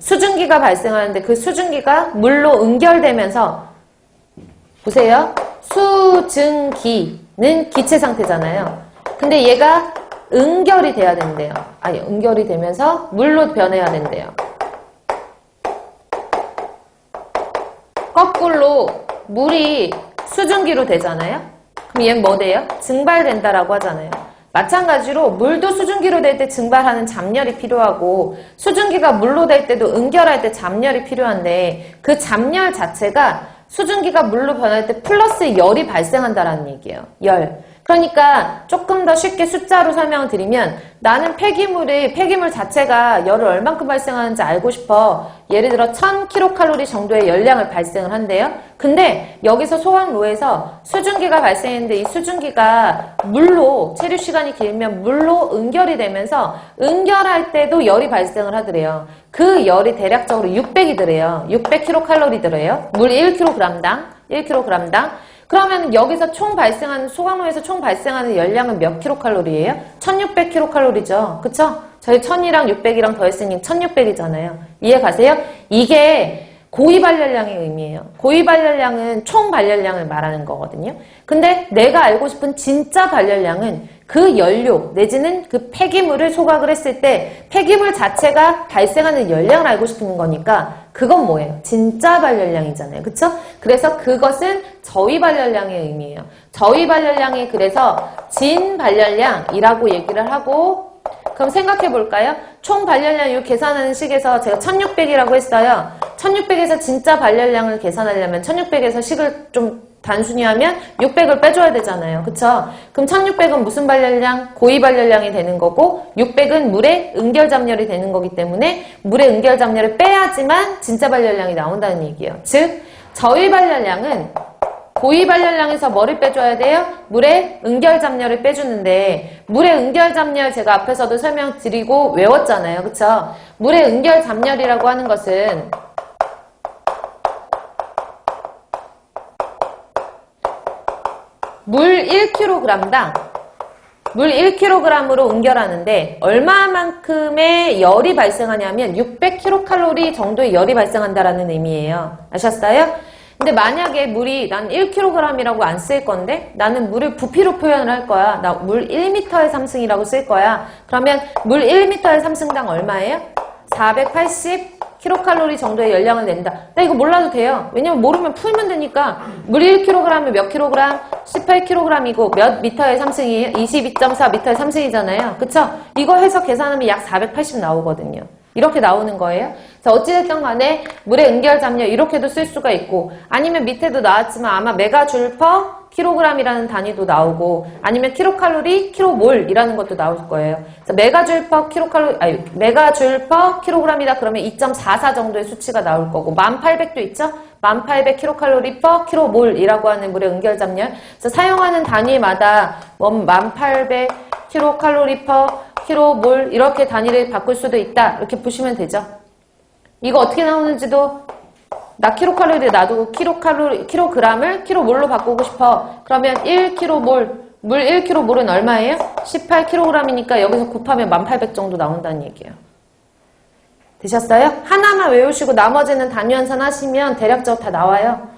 수증기가 발생하는데 그 수증기가 물로 응결되면서 보세요. 수증기는 기체 상태잖아요. 근데 얘가 응결이 돼야 된대요. 아니, 응결이 되면서 물로 변해야 된대요. 거꾸로 물이 수증기로 되잖아요. 그럼 얘는 뭐 돼요? 증발된다라고 하잖아요. 마찬가지로 물도 수증기로 될 때 증발하는 잡열이 필요하고 수증기가 물로 될 때도 응결할 때 잡열이 필요한데 그 잡열 자체가 수증기가 물로 변할 때 플러스 열이 발생한다라는 얘기예요. 열. 그러니까 조금 더 쉽게 숫자로 설명을 드리면 나는 폐기물이 폐기물 자체가 열을 얼만큼 발생하는지 알고 싶어. 예를 들어 1000kcal 정도의 열량을 발생을 한대요. 근데 여기서 소황로에서 수증기가 발생했는데 이 수증기가 물로 체류 시간이 길면 물로 응결이 되면서 응결할 때도 열이 발생을 하더래요. 그 열이 대략적으로 600이 더래요. 600kcal더래요. 물 1kg당 1kg당 그러면 여기서 총 발생하는 소각로에서 총 발생하는 열량은 몇 킬로칼로리예요? 1600킬로칼로리죠. 그쵸? 저희 1000이랑 600이랑 더했으니 1600이잖아요. 이해 가세요? 이게 고위 발열량의 의미예요. 고위 발열량은 총 발열량을 말하는 거거든요. 근데 내가 알고 싶은 진짜 발열량은 그 연료 내지는 그 폐기물을 소각을 했을 때 폐기물 자체가 발생하는 열량을 알고 싶은 거니까 그건 뭐예요? 진짜 발열량이잖아요. 그쵸? 그래서 그것은 저위 발열량의 의미예요. 저위 발열량이 그래서 진 발열량이라고 얘기를 하고 그럼 생각해 볼까요? 총 발열량 이 계산하는 식에서 제가 1600이라고 했어요. 1600에서 진짜 발열량을 계산하려면 1600에서 식을 좀 단순히 하면 600을 빼줘야 되잖아요. 그쵸? 그럼 1600은 무슨 발열량? 고위 발열량이 되는 거고 600은 물의 응결 잡열이 되는 거기 때문에 물의 응결 잡열을 빼야지만 진짜 발열량이 나온다는 얘기예요. 즉 저위 발열량은 고위 발열량에서 뭐를 빼줘야 돼요? 물의 응결 잡열을 빼주는데 물의 응결 잡열 제가 앞에서도 설명드리고 외웠잖아요. 그쵸? 물의 응결 잡열이라고 하는 것은 물 1kg당 물 1kg으로 응결하는데 얼마만큼의 열이 발생하냐면 600kcal 정도의 열이 발생한다라는 의미예요. 아셨어요? 근데 만약에 물이 난 1kg이라고 안 쓸 건데 나는 물을 부피로 표현을 할 거야. 나 물 1m의 삼승이라고 쓸 거야. 그러면 물 1m의 삼승당 얼마예요? 480 킬로칼로리 정도의 열량을 낸다. 나 이거 몰라도 돼요. 왜냐면 모르면 풀면 되니까 물 1kg에 몇 킬로그램? 18kg이고 몇 미터의 삼승이에요? 22.4 미터의 삼승이잖아요. 그쵸? 이거 해서 계산하면 약 480 나오거든요. 이렇게 나오는 거예요. 자, 어찌됐든 간에 물의 응결 잡력 이렇게도 쓸 수가 있고 아니면 밑에도 나왔지만 아마 메가줄 퍼 킬로그램이라는 단위도 나오고 아니면 킬로칼로리, 킬로몰이라는 것도 나올 거예요. 자, 메가줄 퍼 킬로칼로리 아니 메가줄 퍼 킬로그램이다 그러면 2.44 정도의 수치가 나올 거고 1800도 있죠? 1800 킬로칼로리 퍼 킬로몰이라고 하는 물의 응결 잡력. 그래서 사용하는 단위마다 뭐1800 킬로칼로리 퍼 킬로몰 이렇게 단위를 바꿀 수도 있다. 이렇게 보시면 되죠. 이거 어떻게 나오는지도 나 킬로칼로리 놔두고 킬로칼로리 킬로그램을 킬로몰로 바꾸고 싶어. 그러면 1킬로몰 물 1킬로몰은 얼마예요? 18킬로그램이니까 여기서 곱하면 1800 정도 나온다는 얘기예요. 되셨어요? 하나만 외우시고 나머지는 단위 환산 하시면 대략적으로 다 나와요.